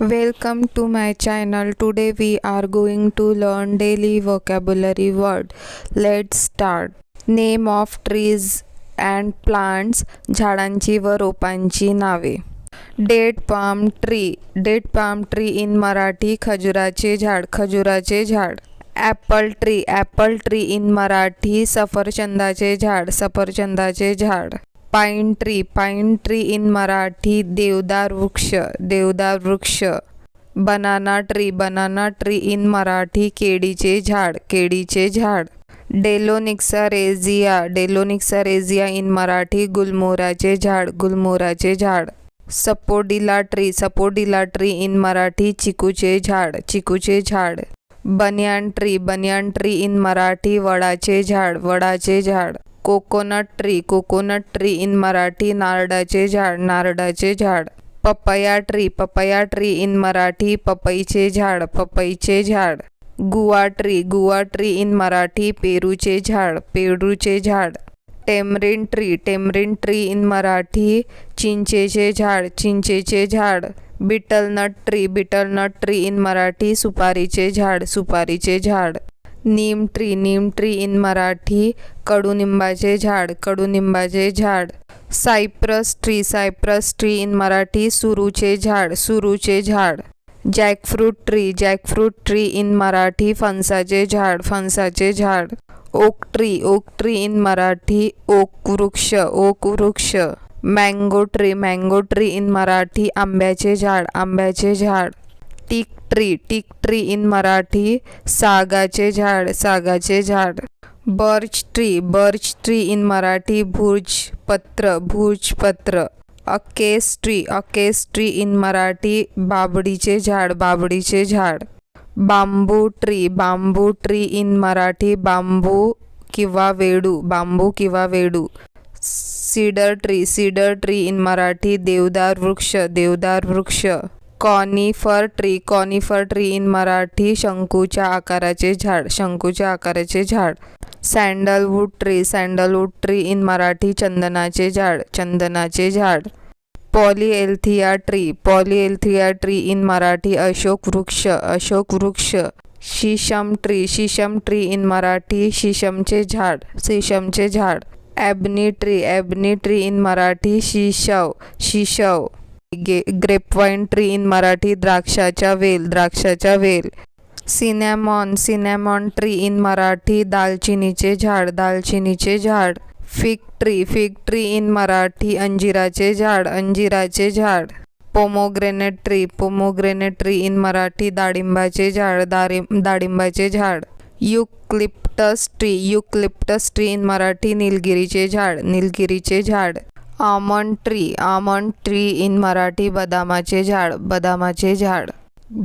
Welcome to my channel. Today we are going to learn daily vocabulary word. Let's start. Name of trees and plants झाडांची व रोपांची नावे date palm tree date palm tree in Marathi खजुराचे झाड खजुराचे झाड apple tree apple tree in Marathi सफरचंदाचे झाड सफरचंदाचे झाड pine tree pine tree in Marathi देवदार वृक्ष देवदार वृक्ष. Banana tree banana tree in Marathi केळीचे झाड केळीचे झाड. डेलोनिक्सा रेझिया डेलोनिक्सा रेझिया इन मराठी गुलमोराचे झाड गुलमोराचे झाड. Sapodilla tree sapodilla tree in Marathi चिकूचे झाड चिकूचे झाड. Banyan tree banyan tree in Marathi वडाचे झाड वडाचे झाड. Coconut tree coconut tree in Marathi नारळाचे झाड नारळाचे झाड. Papaya tree papaya tree in Marathi पपईचे झाड पपईचे झाड. Guava tree guava tree in Marathi पेरूचे झाड पेरूचे झाड. Tamarind tree tamarind tree in Marathi चिंचेचे झाड चिंचेचे झाड. Betel nut tree betel nut tree in Marathi सुपारीचे झाड सुपारीचे झाड. Neem tree neem tree in Marathi कडुनिंबाचे झाड कडुनिंबाचे झाड. Cypress tree cypress tree in Marathi सुरूचे झाड सुरूचे झाड. Jackfruit tree jackfruit tree in Marathi फणसाचे झाड फणसाचे झाड. Oak tree oak tree in Marathi oak वृक्ष ओक वृक्ष. Mango tree mango tree in Marathi आंब्याचे झाड आंब्याचे झाड. Teak tree teak tree in Marathi सागाचे झाड सागाचे झाड. Birch tree birch tree in Marathi Bhuj पत्र भुज पत्र. Acacia tree acacia tree in Marathi बाबडीचे झाड बाबडीचे झाड. Bamboo tree bamboo tree in Marathi bamboo किंवा वेडू बांबू किंवा वेडू. Cedar tree cedar tree in Marathi देवदार वृक्ष देवदार वृक्ष. Conifer tree conifer tree in Marathi शंकूच्या आकाराचे झाड शंकूच्या आकाराचे झाड. Sandalwood tree sandalwood tree in Marathi चंदनाचे झाड चंदनाचे झाड. Polyalthia tree polyalthia tree in Marathi Ashok वृक्ष अशोक वृक्ष. शीशम ट्री शीशम ट्री इन मराठी शीशमचे झाड शीशमचे झाड. Ebony tree ebony tree in Marathi शिशव शिशव. गे ग्रेपवाईन ट्री इन मराठी द्राक्षाच्या वेल द्राक्षाच्या वेल. Cinnamon cinnamon tree in Marathi दालचिनीचे झाड दालचिनीचे झाड. Fig tree fig tree in Marathi अंजिराचे झाड अंजिराचे झाड. Pomegranate tree pomegranate tree in Marathi दाडिंबाचे झाड दारिम दाडिंबाचे झाड. Eucalyptus tree eucalyptus tree in Marathi निलगिरीचे झाड निलगिरीचे झाड. Almond tree almond tree in Marathi बदामाचे झाड बदामाचे झाड.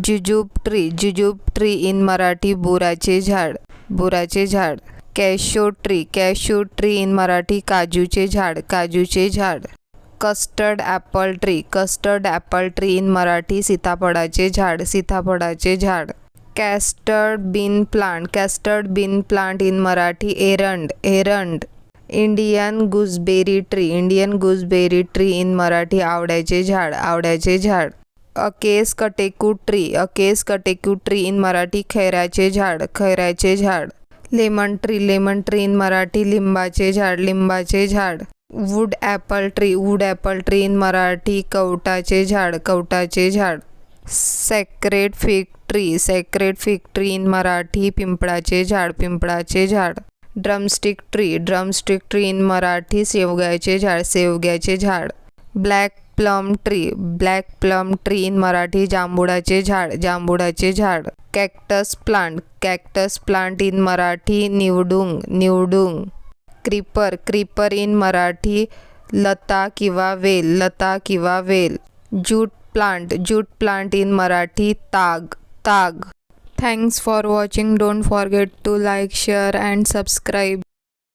Jujube tree jujube tree in Marathi बोराचे झाड बोराचे झाड. Cashew tree cashew tree in Marathi काजूचे झाड काजूचे झाड. Custard apple tree custard apple tree in Marathi सीताफळाचे झाड सीताफळाचे झाड. Castor bean plant castor bean plant in Marathi एरंड एरंड. Indian gooseberry tree Indian gooseberry tree in Marathi आवड्याचे झाड आवड्याचे झाड. Acacia catechu tree acacia catechu tree in Marathi खैराचे झाड खैराचे झाड. Lemon tree lemon tree in Marathi लिंबाचे झाड लिंबाचे झाड. Wood apple tree wood apple tree in Marathi कवटाचे झाड कवटाचे झाड. Sacred fig tree sacred fig tree in Marathi पिंपळाचे झाड पिंपळाचे झाड. Drumstick tree drumstick tree in Marathi शेवग्याचे झाड शेवग्याचे झाड. Black plum tree black plum tree in Marathi जांभुळाचे झाड जांभुळाचे झाड. Cactus plant cactus plant in Marathi निवडुंग निवडुंग. क्रीपर क्रीपर इन मराठी लता किंवा वेल लता किंवा वेल. Jute plant jute plant in Marathi ताग ताग. Thanks for watching. Don't forget to like, share and subscribe.